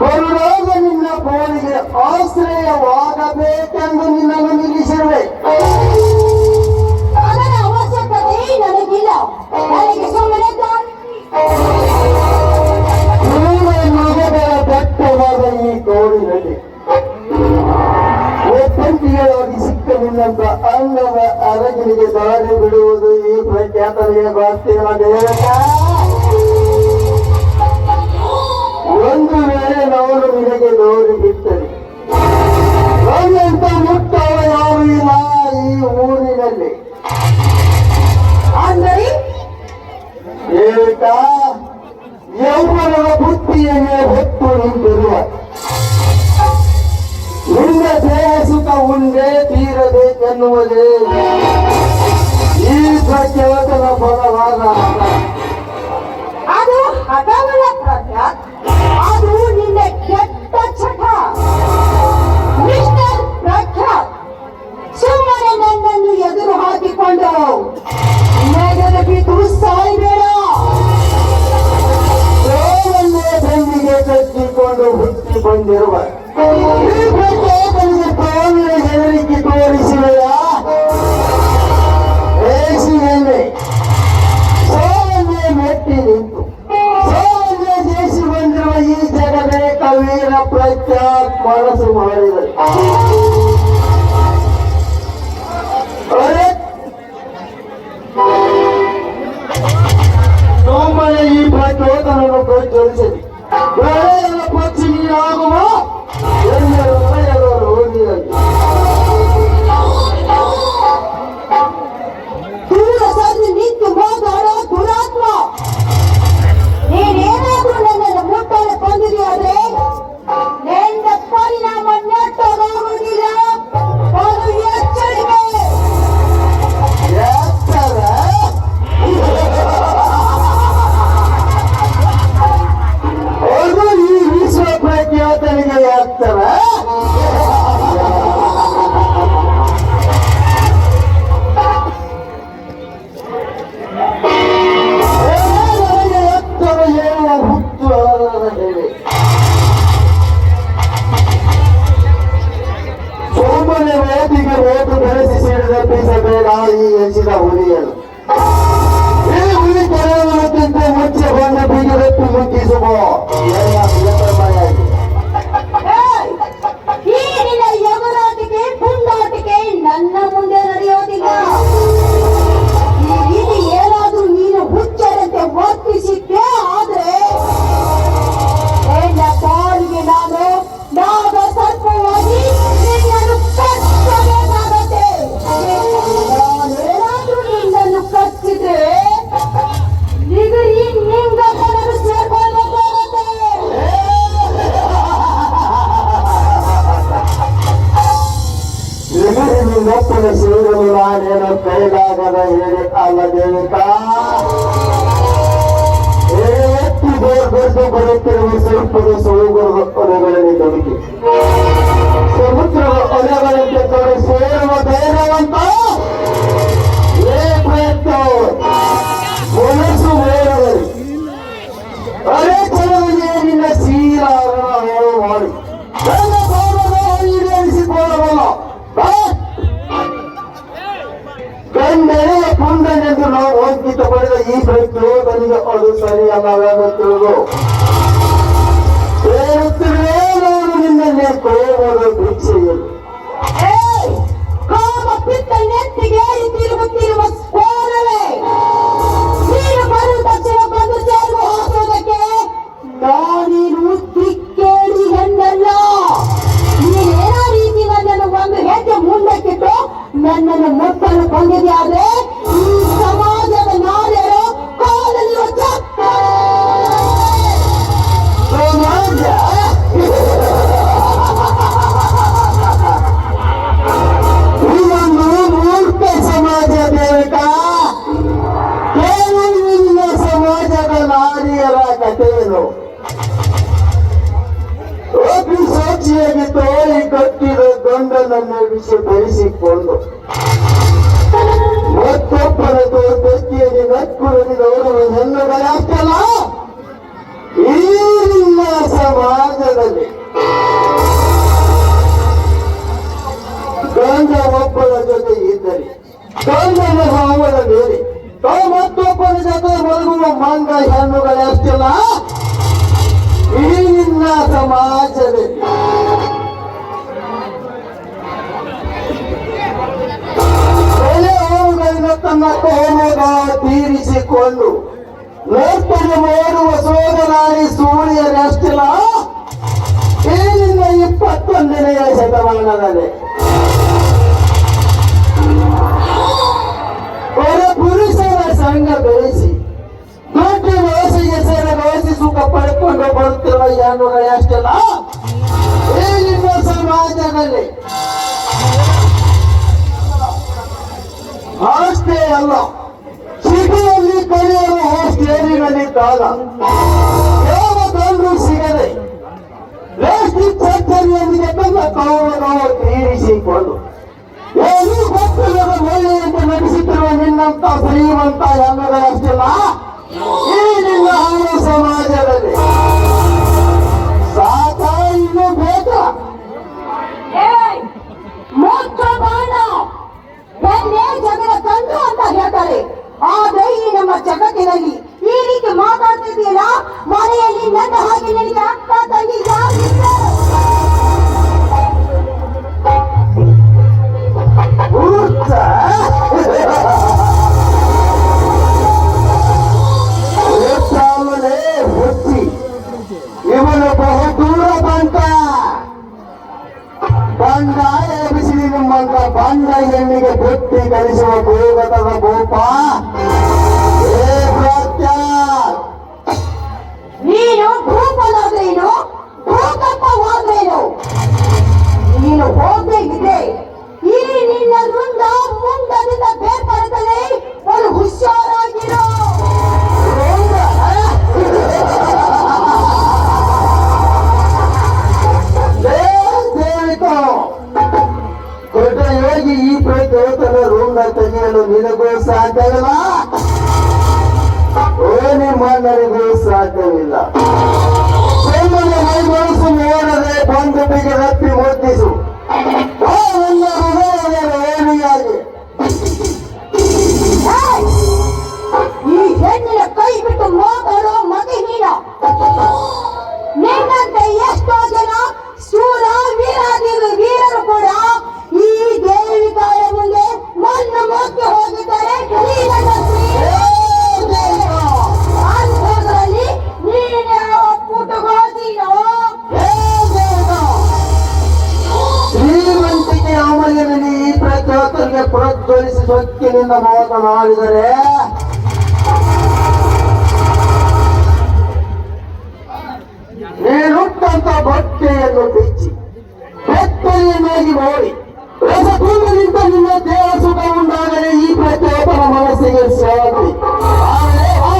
ಬರುವಾಗ ನಿನ್ನ ಗೋಳಿಗೆ ಆಶ್ರಯವಾಗಬೇಕೆಂದು ನಿನ್ನನ್ನು ನಿಲ್ಲಿಸಿರುವೆ ಅದರ ಅವಶ್ಯಕತೆ ನನಗಿಲ್ಲ ನನಗೆ ಸುಮ್ಮನೆ ದಾರಿ ನೂರ ಮಗಗಳ ದಟ್ಟವಾದ ಈ ಗೋಳಿನಲ್ಲಿ ಒಪ್ಪಂತಿಗಳಾಗಿ ಸಿಕ್ಕ ನಿನ್ನಂತ ಅಂಗದ ಅರಗಿನಿಗೆ ದಾರಿ ಬಿಡುವುದು ಈ ಪ್ರಖ್ಯಾತನೆಯ ಭಾಷೆಯ ದೇವಕ ಒಂದು ವೇಳೆ ನಾವು ನಿನಗೆ ದೋರಿ ಬಿಟ್ಟರೆ సంస్థలను ప్రోత్సహించింది పోచింది ఆగుమో ಒಪ್ಪನ ಸೇರಲು ನಾನೇನು ಕೈಲಾಗದ ಹೇಳಿ ಅಲ್ಲದೇಕ ಎತ್ತು ಬೇರ್ಬೆದ್ದು ಬರುತ್ತಿರುವ ಸಮುದ್ರದ ಒಲೆಗಳಂತೆ ತೋರಿ ಸೇರುವ ಧೈರ್ಯವಂತ. ಏ ಅರೆ ಮಾಡಿ ನನ್ನ ಗೌರವ ಈಡೇರಿಸಿಕೊಳ್ಳಬಲ್ಲ ನಾವು ಈ ಈ ಪ್ರಚೋದನೆಗೆ ಅದು ಸರಿಯಲ್ಲವೆಂದು ತಿಳಿದು ಹೇಳುತ್ತಿರುವೆ ನಾನು ನಿನ್ನಲ್ಲಿ ಕೋಮದ ಭಿಕ್ಷೆಯಲ್ಲಿ ರೀತಿ ಒಂದು ಮುಂದಕ್ಕಿಟ್ಟು ನನ್ನನ್ನು ಮುಟ್ಟಲು ಬಂದಿದೆ ಸಮಾಜದಲ್ಲಿ ಗಂಡ ಒಬ್ಬರ ಜೊತೆ ಇದ್ದರೆ ಗಂಡನ ಭಾವದ ಮೇಲೆ ತಾವು ಮತ್ತೊಬ್ಬರ ಜೊತೆ ಮಲಗುವ ಮಾಂಗ ಹೆಣ್ಣುಗಳಷ್ಟಿಲ್ಲ? ನಿನ್ನ ಸಮಾಜದಲ್ಲಿ. ತನ್ನ ಕೋಮಗ ತೀರಿಸಿಕೊಂಡು ನರ್ತನೆ ಮಾಡುವ ಸೋದರಾಣಿ ಸೂರ್ಯರಷ್ಟಿಲ್ಲ ಒಬ್ಬ ಪುರುಷರ ಸಂಘ ಬೆಳೆಸಿ ದೊಡ್ಡ ವಯಸ್ಸಿಗೆ ಸೇರ ವಯಸ್ಸಿ ಸುಖ ಪಡ್ಕೊಂಡು ಬರುತ್ತಿರುವ ಜನಗಳು ಅಷ್ಟೆಲ್ಲ. ಏನಿಲ್ಲ ಸಮಾಜದಲ್ಲಿ ಅಷ್ಟೇ ಅಲ್ಲ, ಸಿಟಿಯಲ್ಲಿ ಕಲಿಯಲು ಹಾಸ್ಟೇಲಿನಲ್ಲಿದ್ದಾಗ ಯಾವ ಗಂಡು ಸಿಗದೆ ಪ್ಲಾಸ್ಟಿಕ್ ಫ್ಯಾಕ್ಟರಿಯೊಂದಿಗೆ ತನ್ನ ಕೌರವ ತೀರಿಸಿಕೊಂಡು ಏನು ಗೊತ್ತಿಲ್ಲದ ಮಹಿಳೆಯಂತೆ ನಡೆಸುತ್ತಿರುವ ನಿನ್ನಂತ ಶ್ರೀಮಂತ ಹೆಣ್ಣುಗಳಷ್ಟಿಲ್ಲ ಈ ನಿನ್ನ ಹಾಳು ಸಮಾಜದಲ್ಲಿ. ಸಾಕ ಬಾಣ. ಕಂಡು ಅಂತ ಹೇಳ್ತಾರೆ. ಆದ್ರೆ ಈ ನಮ್ಮ ಜಗತ್ತಿನಲ್ಲಿ ಈ ರೀತಿ ಮಾತಾಡ್ತಿದೆಯಲ್ಲ ಮನೆಯಲ್ಲಿ ನನ್ನ ಹಾಗೆ ನಿನಗೆ ಅಕ್ಕ ತಂಗಿ ಯಾರಿದ್ದಾರೆ? ಸೊಕ್ಕಿನಿಂದ ಮಾತನಾಡಿದರೆ ನೀನುಟ್ಟಂತ ಬಟ್ಟೆಯನ್ನು ಬಿಚ್ಚಿ ಬೆತ್ತಲೆಯನ್ನಾಗಿ ನೋಡಿ ರಸ ತುಂಬಿನಿಂದ ನಿನ್ನ ದೇಹ ಸುಖ ಉಂಟಾಗಲೇ ಈ ಪ್ರಚೋದನ ಮನಸ್ಸಿಗೆ ಆ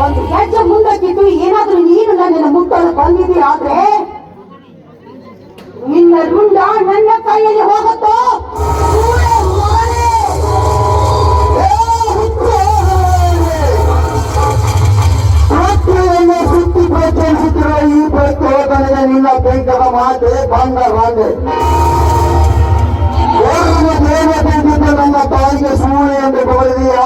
ಒಂದು ಹೆಜ್ಜೆ ಮುಂದಕ್ಕಿದ್ದು ಏನಾದ್ರೂ ನೀನು ನನ್ನ ಮುಟ್ಟಲು ಬಂದಿದ್ದೀ ಆದ್ರೆ ನಿನ್ನ ರುಂಡ ನನ್ನ ಕೈಯಲ್ಲಿ ಹೋಗುತ್ತೋ? ಪ್ರಚೋದನೆಗೆ ನಿನ್ನ ಬೆಂಕದ ಮಾತೆ ಬಂದ ಬಾಂಡೆ ದೇವತೆಗಿದ್ದ ನನ್ನ ತಾಯಿಗೆ ಸೂಳೆ ಎಂದು ಬರೆದಿಯಾ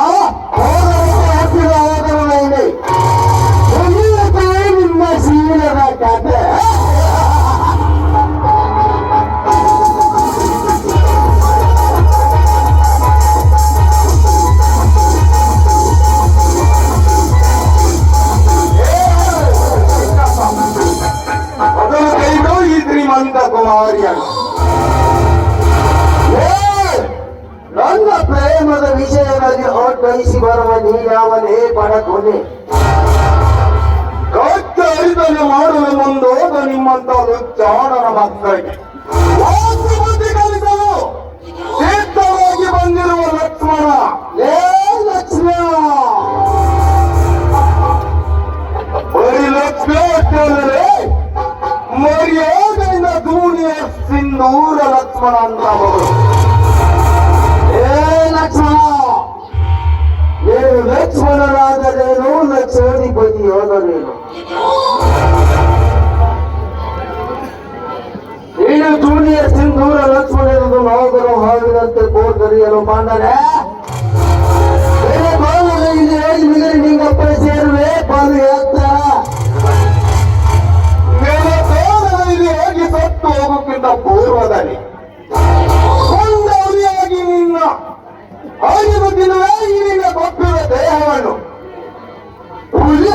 ಏ, ನನ್ನ ಪ್ರೇಮದ ವಿಷಯದಲ್ಲಿ ಅರ್ಥೈಸಿ ಬರುವ ನೀಯಾವನೇ ಪಡಕೊನೆ ಕಚ್ಚ ಅರಿತನೆ ಮಾಡಲು ಮುಂದೋದ ನಿಮ್ಮಂತ ಲುಚ್ಚಾಡನ ಮಕ್ಕಳಿಗೆ. ಸಿದ್ಧವಾಗಿ ಬಂದಿರುವ ಲಕ್ಷ್ಮಣ. ಏ ಲಕ್ಷ್ಮಣ. ಬರೀ ಲಕ್ಷ್ಮೇ ಮರ್ಯಾದೆಯಿಂದ ದೂನಿಯ ಸಿಂಧೂರ ಲಕ್ಷ್ಮಣ ಅಂತ ಅವರು. ಏ ಲಕ್ಷ್ಮಣ! ಏನು ಲಕ್ಷ್ಮಣಿ ಬಗ್ಗೆ ಹೋದರೇನು ನೀನು ದೂನಿಯ ಸಿಂಧೂರ ಲಕ್ಷ್ಮಣ ಎಂದು ನೋದರು ಹಾವಿನಂತೆ ಕೋರ್ಗರಿಯಲು ಮಾಡರೆ ಬೇರೆ ಬಾಲ ಇಲ್ಲಿ ಹೇಳಿ ನಿಗರಿ ನಿಂಗಪ್ಪ ಸೇರುವೆ ಬಾಲಿಗೆ ಹೋಗಿದ್ದ ಪೂರ್ವದಲ್ಲಿ. ಕೊಂದವರಿಯಾಗಿ ನಿನ್ನ ಐದು ದಿನವೇ ಈ ನಿನ್ನ ಕೊಟ್ಟಿರುವ ದೇಹವನ್ನು. ಹುಲಿ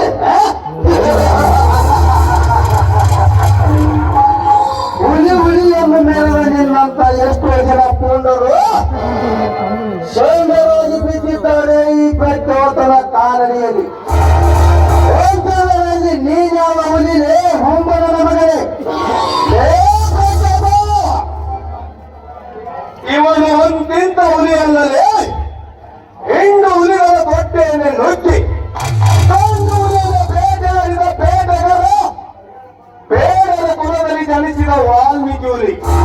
morning.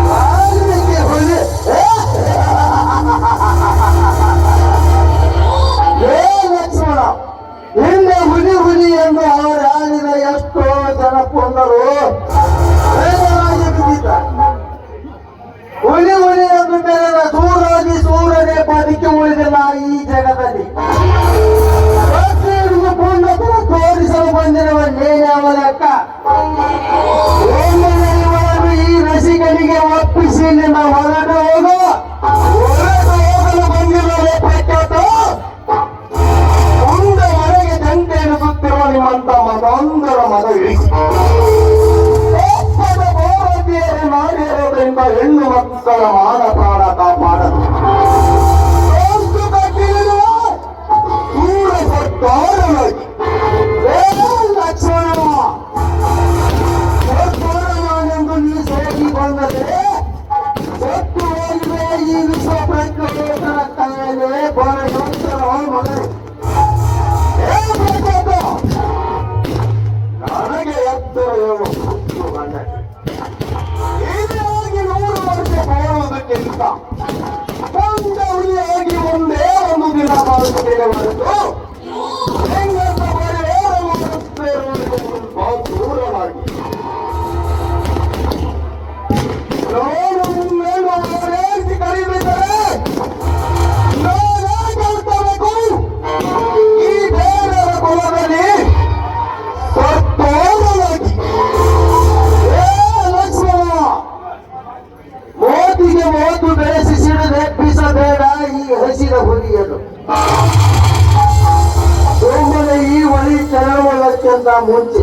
amor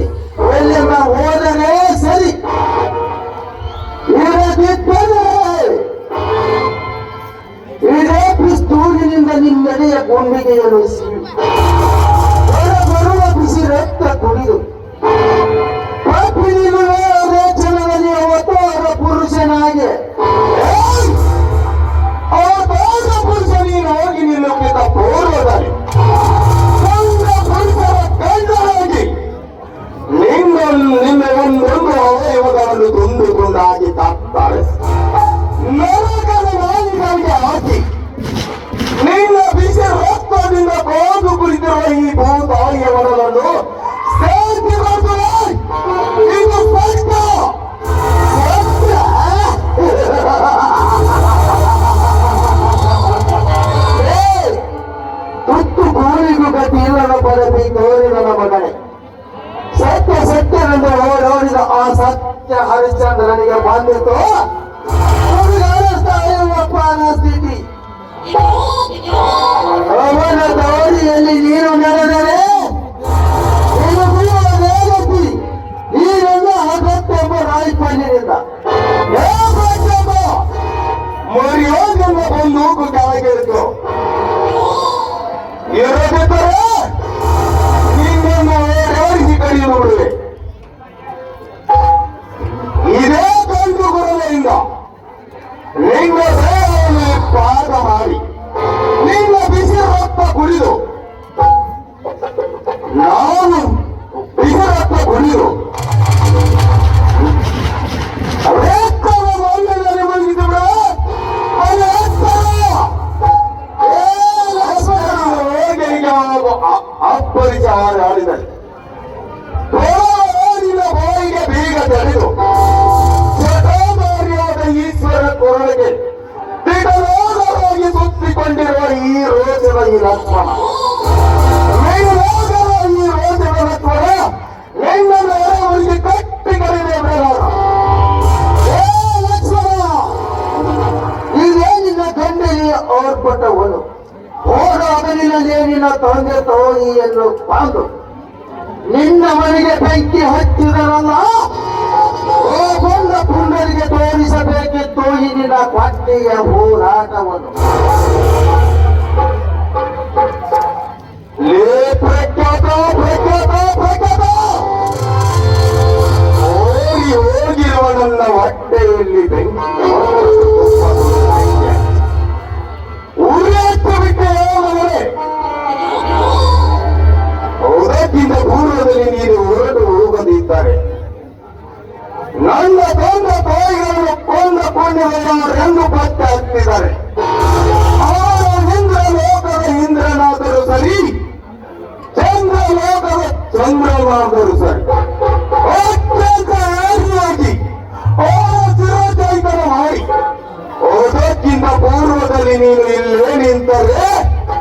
ಭೂತ ಭೂತ ಮೂಗು ಕೆಳಗಿಳಿತು ಇರಬೇಕಾದ್ರೆ ನೀನು ನೋಡಿ ಈ ಕಡೆ ನೋಡುವೆ ಹಾರಾಡಿದೆ ಹೋರಾಡಿದ ಬಾಯಿಗೆ ಬೀಗ ತೆರೆದು ಸ್ವತೋಮಾರಿಯಾದ ಈಶ್ವರ ಕೊರಳಿಗೆ ಬಿಡಲೋಗವಾಗಿ ಸುತ್ತಿಕೊಂಡಿರುವ ಈ ರೋಜದ ಈ ಲಕ್ಷ್ಮಣ. ಮೇಲೋಗದ ಈ ರೋಜನ ಲಕ್ಷ್ಮಣ ಹೆಣ್ಣ ಮೇಲವರಿಗೆ ಕಟ್ಟಿ ಕರೆದ ಮೇಲಾರ ಲಕ್ಷ್ಮಣ, ಇದೇ ನಿನ್ನ ಗಂಡನಿಗೆ ಏರ್ಪಟ್ಟವನು ಅದರಿನಲ್ಲಿ ನಿನ್ನ ತಂದೆ ಎಂದು ಬಂದು ನಿನ್ನ ಮನೆಗೆ ಬೆಂಕಿ ಹಚ್ಚಿದರಲ್ಲ? ಬಂದ ಪುಂಡರಿಗೆ ತೋರಿಸಬೇಕಿತ್ತು ಈ ಪಟ್ಟಿಯ ಹೋರಾಟವನ್ನು. ಹೋಗಿ ಹೋಗಿರುವ ನನ್ನ ಹೊಟ್ಟೆಯಲ್ಲಿ ಬೆಂಕಿ ಮಗನೇ ಅದಕ್ಕಿಂತ ಪೂರ್ವದಲ್ಲಿ ನೀನು ಹೊರಟು ಹೋಗದಿದ್ದಾರೆ ನನ್ನ ತಂದ ತಾಯಿಗಳನ್ನು ಕೊಂದ ಪುಣ್ಯವನ್ನು ರಂಗು ಪತ್ತೆ ಹಾಕ್ತಿದ್ದಾರೆ ಇಂದ್ರ ಲೋಕದ ಇಂದ್ರನಾದರೂ ಸರಿ, ಚಂದ್ರ ಲೋಕದ ಚಂದ್ರನಾದರೂ ಸರಿ. ಅತ್ಯಂತ ಅವರ ಚಿರಚೈತನ ಮಾಡಿ ಅದಕ್ಕಿಂತ ಪೂರ್ವದಲ್ಲಿ ನೀನು ಇಲ್ಲೇ ನಿಂತರೆ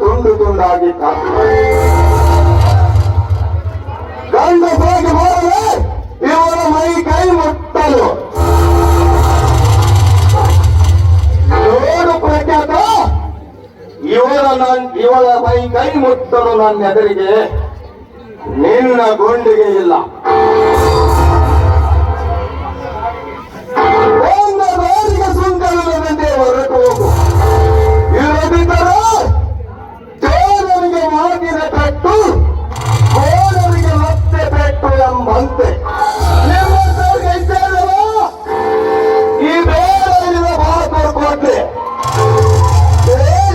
ತುಂಡು ತುಂಡಾಗಿ ಹೋಗಿ ಹೋದರೆ ಇವರ ಮೈ ಕೈ ಮುಟ್ಟಲು. ಪ್ರಖ್ಯಾತ, ಇವರ ನನ್, ಇವರ ಕೈ ಮುಟ್ಟಲು ನನ್ನ ಎದುರಿಗೆ ನಿನ್ನ ಗುಂಡಿಗೆ ಇಲ್ಲ. ಒಂದು ಬಾರಿಗೆ ಹೊರಟು ಹೋಗು. ಇಲ್ಲದಿದ್ದರೆ ಬೇಕು ಕೋಲರಿಗೆ ಮತ್ತೆ ಬೇಕು ಎಂಬಂತೆ.